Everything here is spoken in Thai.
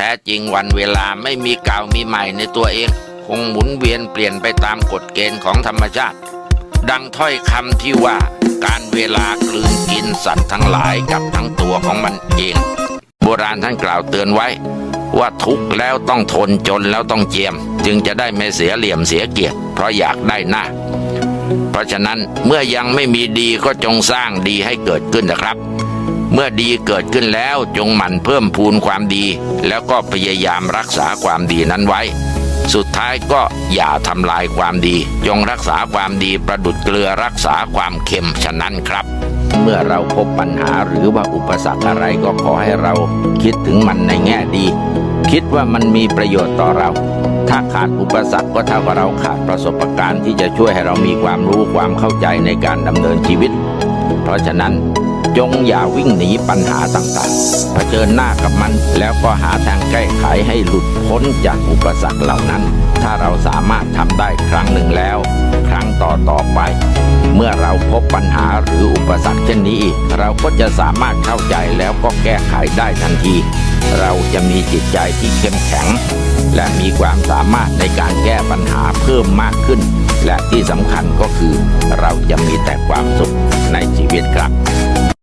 ท้จริงวันเวลาไม่มีเก่ามีใหม่ในตัวเอง คงหมุนเวียนเปลี่ยนไปตามกฎเกณฑ์ของธรรมชาติ ดังถ้อยคำที่ว่าการเวลากลืนกินสัตว์ทั้งหลายกับทั้งตัวของมันเอง โบราณท่านกล่าวเตือนไว้ ว่าทุกข์แล้วต้องทนจนแล้วต้องเจียม จึงจะได้ไม่เสียเหลี่ยมเสียเกียรติเพราะอยากได้หน้า เพราะฉะนั้นเมื่อยังไม่มีดีก็จงสร้างดีให้เกิดขึ้นนะครับ เมื่อดีเกิดขึ้นแล้วจงหมั่นเพิ่มพูนความดี แล้วก็พยายามรักษาความดีนั้นไว้ สุดท้ายก็อย่าทำลายความดี จงรักษาความดีประดุดเกลือรักษาความเค็มฉะนั้นครับ เมื่อเราพบปัญหาหรือว่าอุปสรรคอะไรก็ขอให้เราคิดถึงมันในแง่ดี คิดว่ามันมีประโยชน์ต่อเรา ถ้าขาดอุปสรรคก็เท่ากับเราขาดประสบการณ์ที่จะช่วยให้เรามีความรู้ความเข้าใจในการดำเนินชีวิต เพราะฉะนั้น จงอย่าวิ่งหนีปัญหาต่างๆ เผชิญหน้ากับมัน แล้วก็หาทางแก้ไขให้หลุดพ้นจากอุปสรรคเหล่านั้น ถ้าเราสามารถทำได้ครั้งหนึ่งแล้ว ครั้งต่อต่อๆไป เมื่อเราพบปัญหาหรืออุปสรรคเช่นนี้อีก เราก็จะสามารถเข้าใจแล้วก็แก้ไขได้ทันที เราจะมีจิตใจที่เข้มแข็ง และมีความสามารถในการแก้ปัญหาเพิ่มมากขึ้น และที่สำคัญก็คือ เราจะมีแต่ความสุขในชีวิตครับ